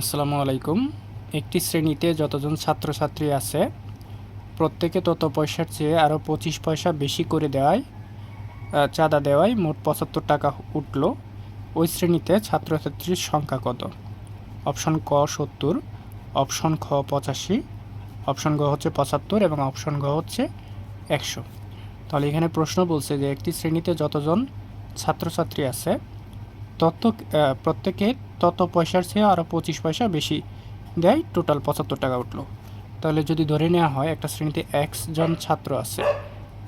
আসসালামু আলাইকুম। একটি শ্রেণীতে যতজন ছাত্রছাত্রী আছে, প্রত্যেকে তত পয়সার চেয়ে আরও পঁচিশ পয়সা বেশি করে দেওয়ায় চাঁদা দেওয়ায় মোট পঁচাত্তর টাকা উঠল। ওই শ্রেণীতে ছাত্রছাত্রীর সংখ্যা কত? অপশন ক সত্তর, অপশন খ পঁচাশি, অপশন গ হচ্ছে পঁচাত্তর এবং অপশন গ হচ্ছে একশো। তাহলে এখানে প্রশ্ন বলছে যে একটি শ্রেণীতে যতজন ছাত্রছাত্রী আছে তত আহ, প্রত্যেকে তত পয়সার চেয়ে আরও পঁচিশ পয়সা বেশি দেয়। টোটাল পঁচাত্তর টাকা উঠল। তাহলে যদি ধরে নেওয়া হয় একটা শ্রেণীতে এক্স জন ছাত্র আছে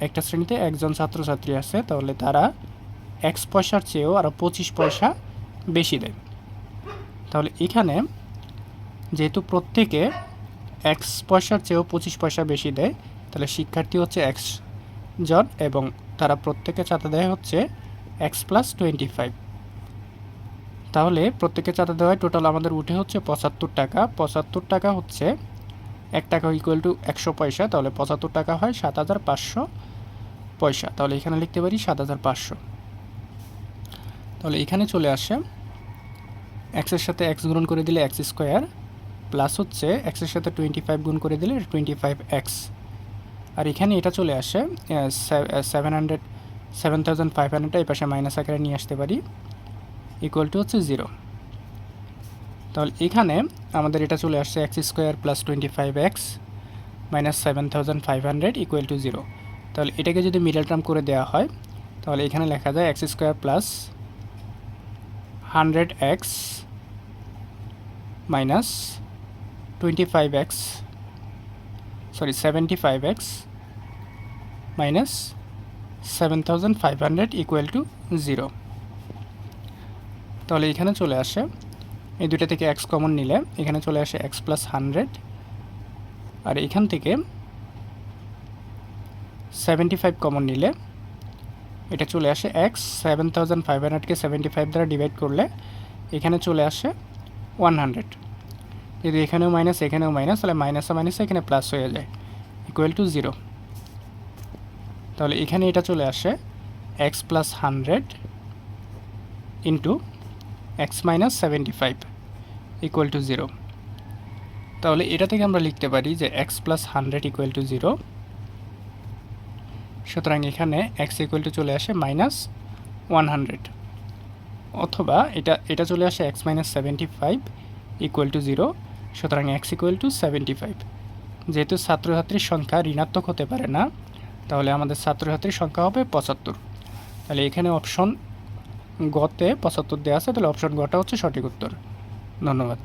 একটা শ্রেণীতে একজন ছাত্রছাত্রী আছে তাহলে তারা এক্স পয়সার চেয়েও আরও পঁচিশ পয়সা বেশি দেয়। তাহলে এখানে যেহেতু প্রত্যেকে এক্স পয়সার চেয়েও পঁচিশ পয়সা বেশি দেয় তাহলে শিক্ষার্থী হচ্ছে এক্স জন এবং তারা প্রত্যেকে চাঁদা দেয় হচ্ছে এক্স প্লাস টোয়েন্টি ফাইভ তাহলে প্রত্যেকে চাঁদা দেওয়ায় টোটাল আমাদের উঠে হচ্ছে পঁচাত্তর টাকা। পঁচাত্তর টাকা হচ্ছে এক টাকা ইকুয়াল টু একশো পয়সা, তাহলে পঁচাত্তর টাকা হয় সাত হাজার পাঁচশো পয়সা। তাহলে এখানে লিখতে পারি সাত হাজার পাঁচশো। তাহলে এখানে চলে আসে এক্সের সাথে এক্স গুণ করে দিলে এক্স স্কোয়ার প্লাস হচ্ছে এক্সের সাথে টোয়েন্টি ফাইভ গুণ করে দিলে টোয়েন্টি ফাইভ এক্স আর এখানে এটা চলে আসে seven hundred seven thousand five hundred এই পাশে মাইনাস আকারে নিয়ে আসতে পারি। ইকুয়াল টু হচ্ছে জিরো তাহলে এখানে আমাদের এটা চলে আসছে x square plus twenty five x minus seven thousand five hundred equal to zero তাহলে এটাকে যদি মিডল টার্ম করে দেওয়া হয়, তাহলে এখানে লেখা যায় x square plus hundred x minus twenty five x sorry seventy five x minus seven thousand five hundred equal to zero তাহলে এখানে চলে আসে। এই দুইটা থেকে এক্স কমন নিলে এখানে চলে আসে এক্স প্লাস হান্ড্রেড আর এখান থেকে সেভেন্টি ফাইভ কমন নিলে এটা চলে আসে এক্স সেভেন থাউজেন্ড ফাইভ হান্ড্রেডকে সেভেন্টি ফাইভ দ্বারা ডিভাইড করলে এখানে চলে আসে ওয়ান হান্ড্রেড যদি এখানেও মাইনাস এখানেও মাইনাস তাহলে মাইনাসে মাইনাসে এখানে প্লাস হয়ে যায়। ইকুয়াল টু জিরো তাহলে এখানে এটা চলে আসে x plus hundred into x minus seventy five equal to zero তাহলে এটা থেকে আমরা লিখতে পারি যে x plus hundred equal to zero সুতরাং এখানে এক্স ইকুয়াল টু চলে আসে মাইনাস ওয়ান হান্ড্রেড। অথবা এটা এটা চলে আসে x minus seventy five equal to zero সুতরাং x equal to seventy five. যেহেতু ছাত্রছাত্রীর সংখ্যা ঋণাত্মক হতে পারে না, তাহলে আমাদের ছাত্রছাত্রীর সংখ্যা হবে পঁচাত্তর। তাহলে এখানে অপশন গতে পঁচাত্তর দেওয়া আছে তাহলে অপশন গটা হচ্ছে সঠিক উত্তর। ধন্যবাদ।